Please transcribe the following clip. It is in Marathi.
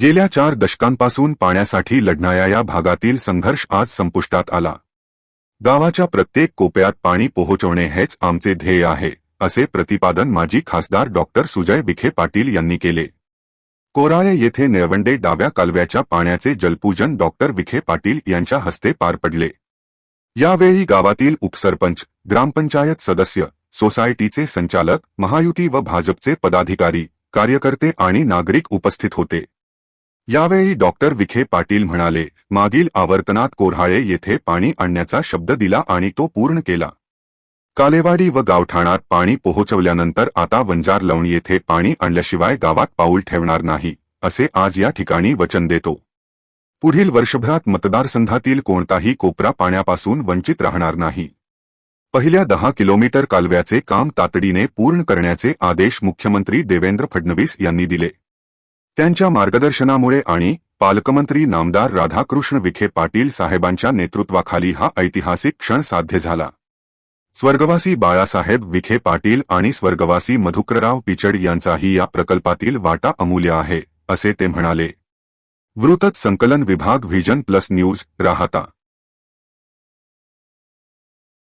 गेल्या चार दशकांपासून पाण्यासाठी लढणाऱ्या या भागातील संघर्ष आज संपुष्टात आला. गावाच्या प्रत्येक कोपऱ्यात पाणी पोहोचवणे हेच आमचे ध्येय आहे असे प्रतिपादन माजी खासदार डॉक्टर सुजय विखे पाटील यांनी केले. कोराळे येथे निळवंडे डाव्या कालव्याच्या पाण्याचे जलपूजन डॉक्टर विखे पाटील यांच्या हस्ते पार पडले. यावेळी गावातील उपसरपंच ग्रामपंचायत सदस्य सोसायटीचे संचालक महायुती व भाजपचे पदाधिकारी कार्यकर्ते आणि नागरिक उपस्थित होते. यावेळी डॉक्टर विखे पाटील म्हणाले मागील आवर्तनात कोऱ्हाळे येथे पाणी आणण्याचा शब्द दिला आणि तो पूर्ण केला. कालेवाडी व गावठाणात पाणी पोहोचवल्यानंतर आता वंजार लवण येथे पाणी आणल्याशिवाय गावात पाऊल ठेवणार नाही असे आज या ठिकाणी वचन देतो. पुढील वर्षभरात मतदारसंघातील कोणताही कोपरा पाण्यापासून वंचित राहणार नाही. पहिल्या दहा किलोमीटर कालव्याचे काम तातडीने पूर्ण करण्याचे आदेश मुख्यमंत्री देवेंद्र फडणवीस यांनी दिले. त्यांच्या मार्गदर्शनामुळे आणि पालकमंत्री नामदार राधाकृष्ण विखे पाटील साहेबांच्या नेतृत्वाखाली हा ऐतिहासिक क्षण साध्य झाला. स्वर्गवासी बाळासाहेब विखे पाटील आणि स्वर्गवासी मधुकरराव पिचड यांचाही या प्रकल्पातील वाटा अमूल्य आहे असे ते म्हणाले. वृत्त संकलन विभाग व्हिजन प्लस न्यूज राहता.